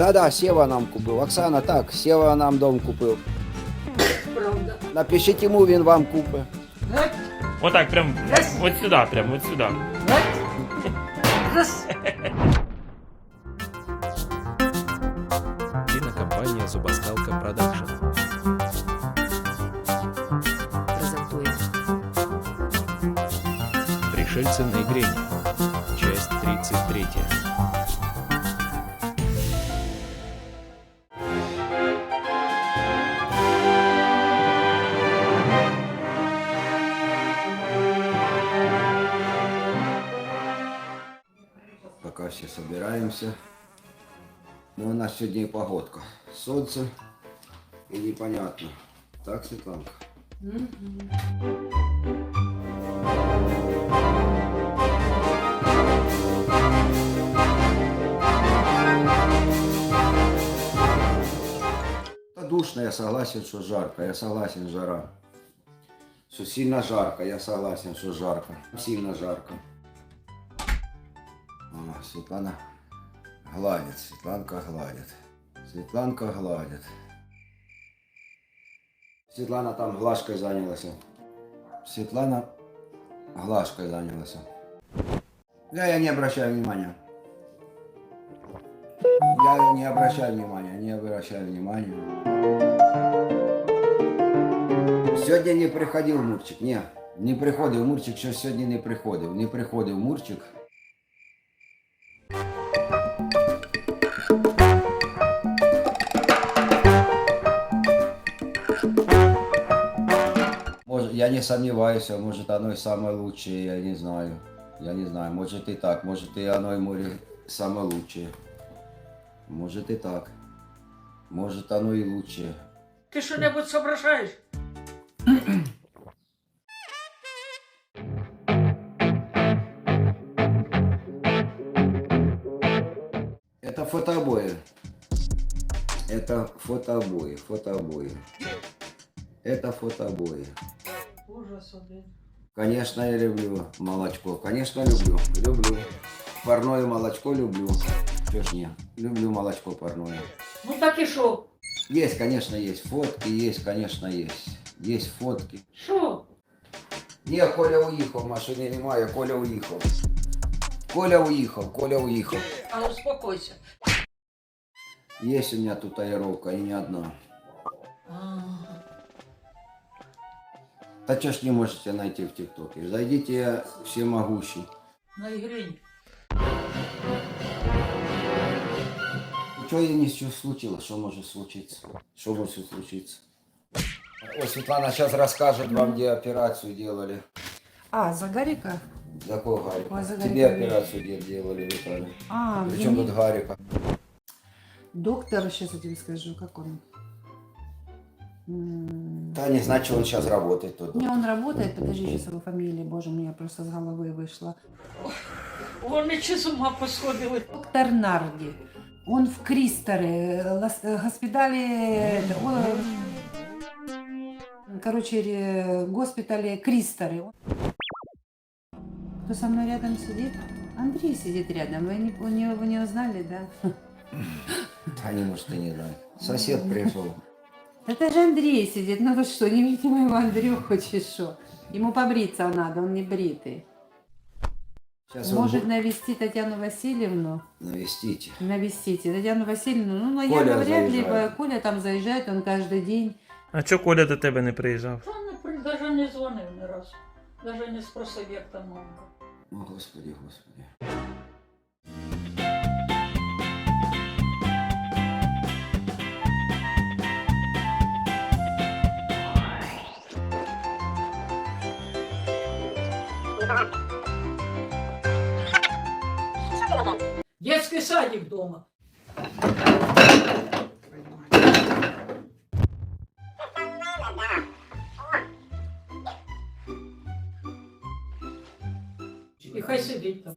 Да-да, Сева нам купив. Оксана, так, Сева нам дом купив. Правда. Напишіть йому, він вам купить. Гать, Отак, прям, от сюди, прям, от сюди. гать. Раз. Все собираемся. Ну, у нас сегодня и погодка. Солнце и непонятно. Так, Светланка? Да душно, я согласен, что жарко. Я согласен, жара. Что сильно жарко, я согласен, что жарко. Сильно жарко. А, Светлана гладит, Светланка гладит. Светланка гладит. Светлана там глажкой занялась. Светлана глажкой занялась. Да, я не обращаю внимания. Я не обращаю внимания, не обращаю внимания. Сьогодні не приходив Мурчик, ні, не приходив Мурчик, що сьогодні не приходив. Не приходив Мурчик. Я не сомневаюсь, а может оно и самое лучшее, я не знаю. Я не знаю, может и так, может и оно и море самое лучшее. Может и так. Может оно и лучшее. Ти що-небудь соображаєш? Это фотообои. Это фотообои, фотообои. Это фотообои. Ужас один. Конечно, я люблю молочко. Конечно, люблю. Люблю. Парное молочко люблю. Чё ж не? Люблю молочко парное. Ну так і що? Есть, конечно, есть фотки, есть, конечно, есть. Есть фотки. Що? Не, Коля уїхав, машини немає, Коля уїхав. Коля уїхав, Коля уїхав. А успокойся. Есть у меня тут аэровка, и не одна. А, Да чё ж не можете найти в ТикТоке? Зайдите я всемогущий. на ігрині. Ничего не случилось, что может случиться? Что может случиться? Ой, Светлана сейчас расскажет вам, где операцию делали. А, за Гарика? За кого Гарика? Ой, за Тебе Гарика. операцию где делали, Виталий. А, Причем тут Гарика? доктор, сейчас я тебе скажу, как он. Да не знаю, что он сейчас работает тут. Не, он работает, подожди, сейчас его фамилия, боже, у меня просто с головы вышла. Вони чи з ума посходили. Доктор Нарди. Он в Кристоре, э, э, госпитале, о, короче, э, госпитале Кристоре. Кто со мной рядом сидит? Андрей сидит рядом. Вы не, вы не, вы не узнали, да? Да не, может, и не знаю. Сосед пришел. Это же Андрей сидит. Ну вы что, не видите моего Андрюху, что? Ему побриться надо, он не бритый. Сейчас Может он навести Татьяну Васильевну? навестите. Навестите Татьяну Васильевну. Ну, но Коля я вряд ли, бы- Коля там заезжает, он каждый день. А чого Коля до тебе не приїжджав? Та не при- даже не дзвонив ні разу. Даже не спросив, як там мамка. О, Господи, Господи. Детский садик дома. І хай сидить там.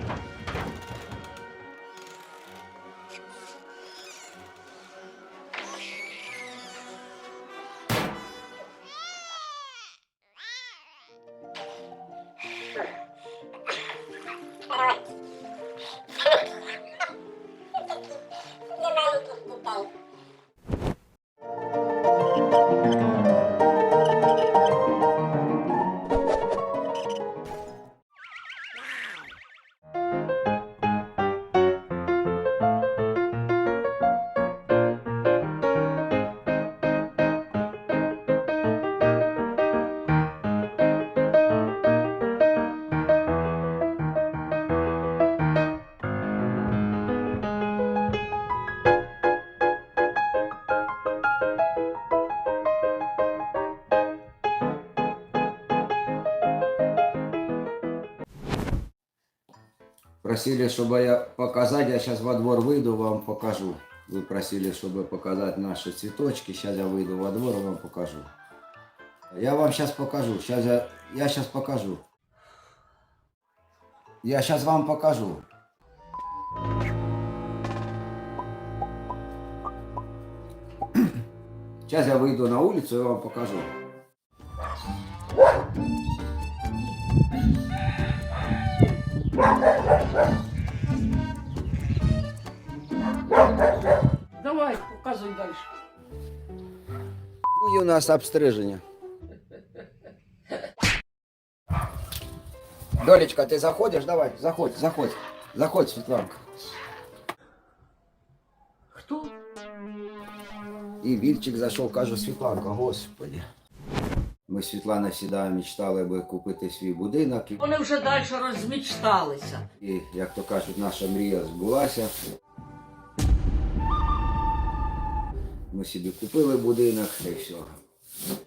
Просили, чтобы я показать, я сейчас во двор выйду, вам покажу. Вы просили, чтобы показать наши цветочки, сейчас я выйду во двор и вам покажу. Я вам сейчас покажу, сейчас я, я сейчас покажу. Я сейчас вам покажу. Сейчас я выйду на улицу и вам покажу. Давай, показуй далі. І у нас обстриження. Долечка, ти заходиш? Давай, заходь, заходь. Заходь, Світланка. Хто? І Вільчик зайшов, кажу, Світланка, господи. Ми з Світланою мечтали би купити свій будинок. Вони вже далі розмічталися. і, як то кажуть, наша мрія збулася. Ми собі купили будинок і все.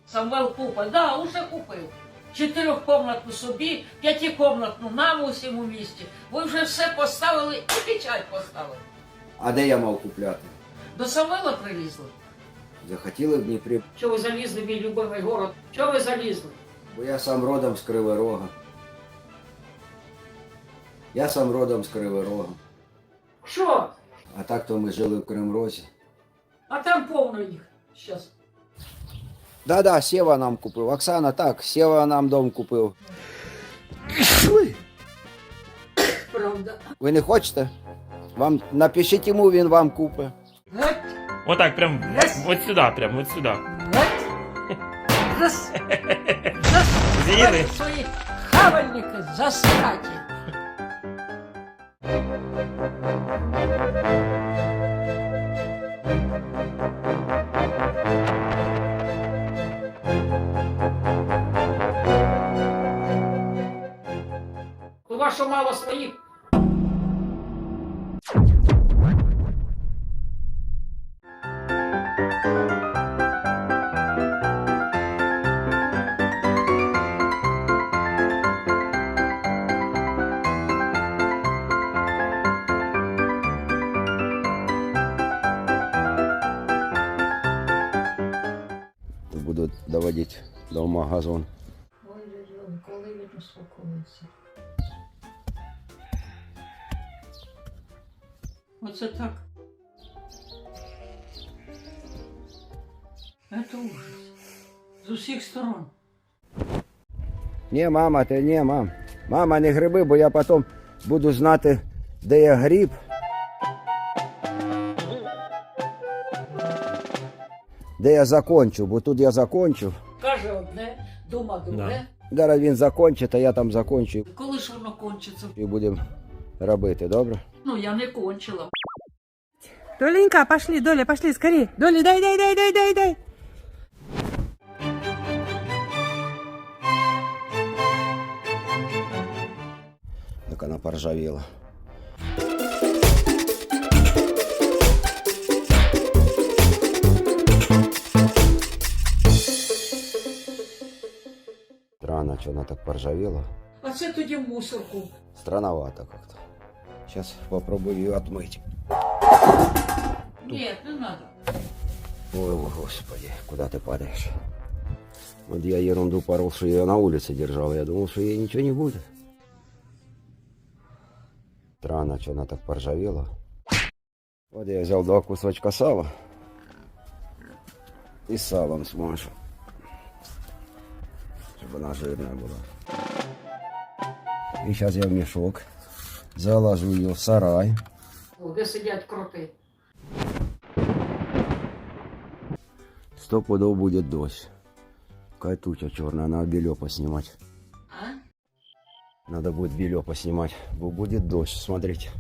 Самвел купив, да, уже купив. Чотирьохкомнатну собі, п'ятикомнатну нам усім у місті. Ви вже все поставили і печать поставили. А де я мав купляти? До Самвела прилізли. Захотіли в Дніпрі, Чого ви залізли в мій любимий город? Чого ви залізли? бо я сам родом з Кривого Рога. Я сам родом з Кривого Рога. Що? А так то ми жили в Кримрозі. А там повно їх. Щас. Да-да, Сева нам купив. Оксана, так, Сева нам дом купив. Правда. Ви не хочете? Вам напишіть йому, він вам купить. Геть, Отак, прям Yes. от сюди, прям от сюди. геть. Зас... Зас... З'їли. Свої хавальники засраті. У вас що мало своїх? Буду доводити до магазон. Ой-ой-ой, коли він успокоїться. Оце так. Это ужас. З усіх сторон. Ні, мама, ти ні, мам. Мама, не гриби, бо я потім буду знати, де я гриб. Де я закончу, бо тут я закончу. Каже одне, дума друге. Зараз він закончить, а я там закончу Коли ж воно кончиться? і будемо робити, добре? Ну, я не кончила. Доленька, пошли, Доля, пошли, скорее. Доля, дай, дай, дай, дай, дай, дай. Як вона поржавіла. Так поржавела. А це тоді мусорку. Странновато как-то. Сейчас попробую ее отмыть. Ні, не треба. Ой, господи, куда ты падаешь? Вот я ерунду порол, что ее на улице держал. Я думал, что ей ничего не будет. Странно, что она так поржавела. Вот я взял два кусочка сала. И салом смажу. Чтобы она жирная была. И сейчас я в мешок заложу ее в сарай. Де сидять кроти. Сто пудов будет дождь. Какая туча черная, надо белье поснимать. А? Надо будет белье поснимать. Бо Будет дождь, смотрите.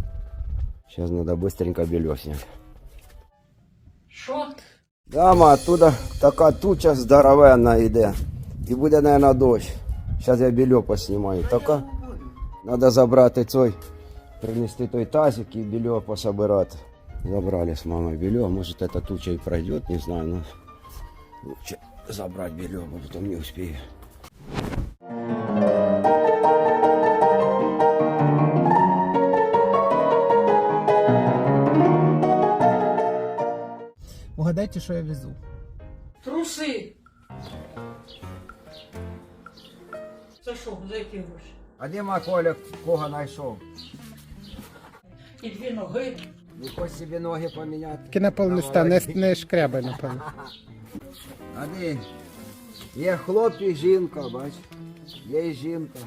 Сейчас надо быстренько белье снять. Що? Дама, оттуда така туча здоровенна йде. І буде, наверное, дощ. Зараз я белье поснімаю. Така. Надо забрати той, принести той тазик і белье пособирати. Забрали с мамой белье. Может, эта туча и пройдет, не знаю, но лучше забрать белье, а потом не успею. Угадайте, що я везу. Труси. Що, за які гроші? А де Коля кого знайшов? І дві ноги. Не хочеш собі ноги поміняти? Тільки на пол не, не шкрябай, напевно. А де? Є хлоп і жінка, бач. Є і жінка.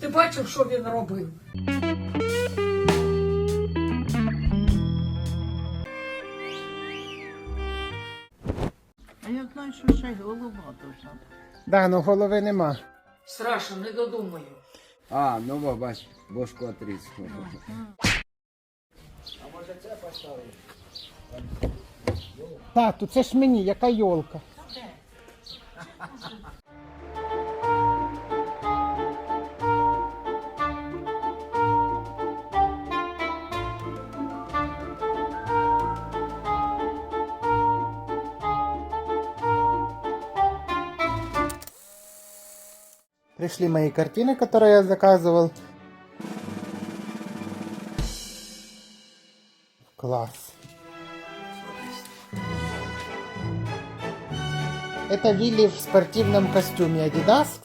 Ти бачив, що він робив? Знаю, що ще й голова дуже. Да, ну голови нема. Страшно, не додумаю. А, ну бо бач, бошку отріз. Тату, це ж мені, яка йолка. Пришли мои картины, которые я заказывал. Класс. Это Вилли в спортивном костюме Adidas.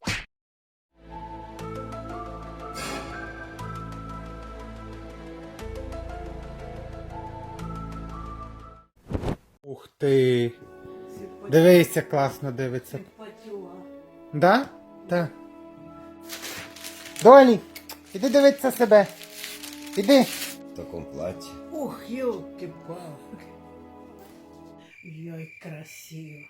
Ух ти. Дивися, класно дивиться. Да? Так. Долі, іди дивитися себе. Іди. В такому платі. Ух, елки-палки. Ой, красиво.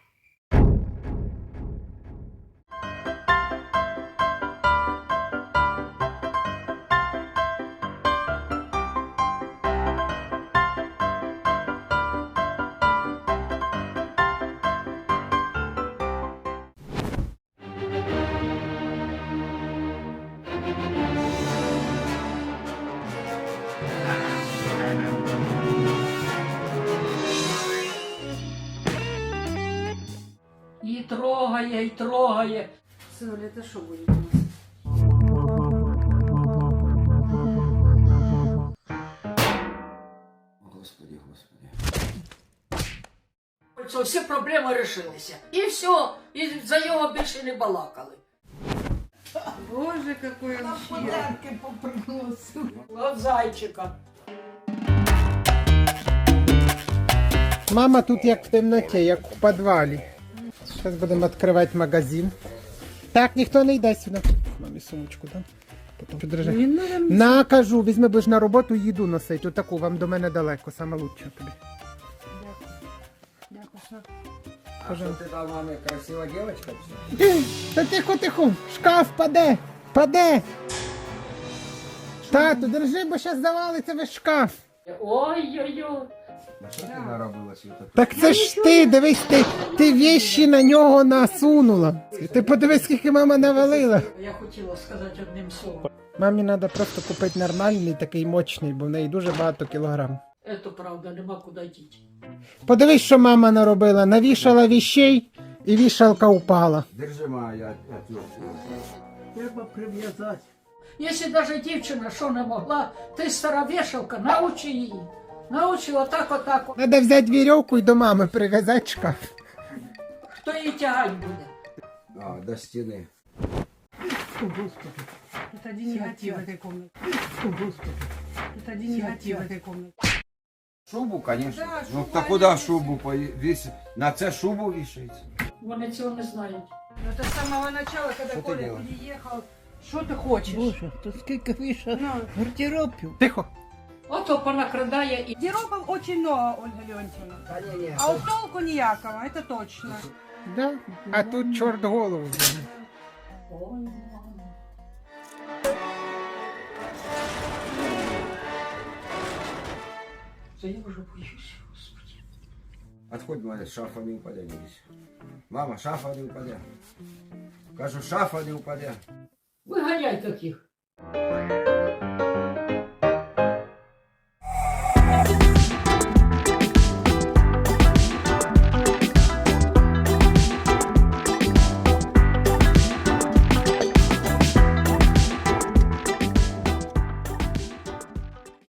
і трогає. Сынуля, это что будет у нас? Господи, господи. Це всі проблеми вирішилися. І все, і за його більше не балакали. Боже, какой он щедрый. Подарки поприносив. От зайчика. Мама тут як в темноті, як в підвалі. Зараз будемо відкривати магазин. Так, ніхто не йде сюди. Мамі сумочку дам. Потім підрежи. Не надо На, кажу, візьми, будеш на роботу їду носити. Отаку, вам до мене далеко, саме лучше тобі. А що ти там, мамі, красива дівчинка? Та тихо, тихо, шкаф паде, паде. Тату, держи, бо зараз завалиться весь шкаф. Ой-ой-ой. А що ти наробила, Свята? Так це ж ти, дивись, ти, ти вещі на нього насунула. Ти подивись, скільки мама навалила. Я хотіла сказати одним словом. Мамі треба просто купити нормальний, такий мощний, бо в неї дуже багато кілограм. Це правда, нема куди діти. Подивись, що мама наробила. Навішала віщей і вішалка упала. Держи, я. Треба прив'язати. Якщо навіть дівчина що не могла, ти стара вішалка, научи її. Научила так, отак. Надо взяти вірьовку і до мами прив'язати шкаф. Хто її тягать буде? А, до стіни. Это один негатив в этой комнате. Это один негатив в этой комнате. Шубу, конечно. Да, ну шуба та куди вішається. шубу повісити? На це шубу вішається. Вони цього не знають. Это с самого начала, когда Что ты Коля делаешь? переехал. Что ты хочешь? Боже, то скільки вийшло Ну, Гардеробів. Тихо. Ото понакрадає і Гардеробов очень много, Ольга Леонтьевна. А у толку ніякого, это точно. Да? А тут чорт голову. взяв. Ой, мама. Це я вже боюсь, господи. Отходь, мене, шафа не впаде дивись. Мама, шафа не впаде. Кажу, шафа не впаде. Виганяй таких.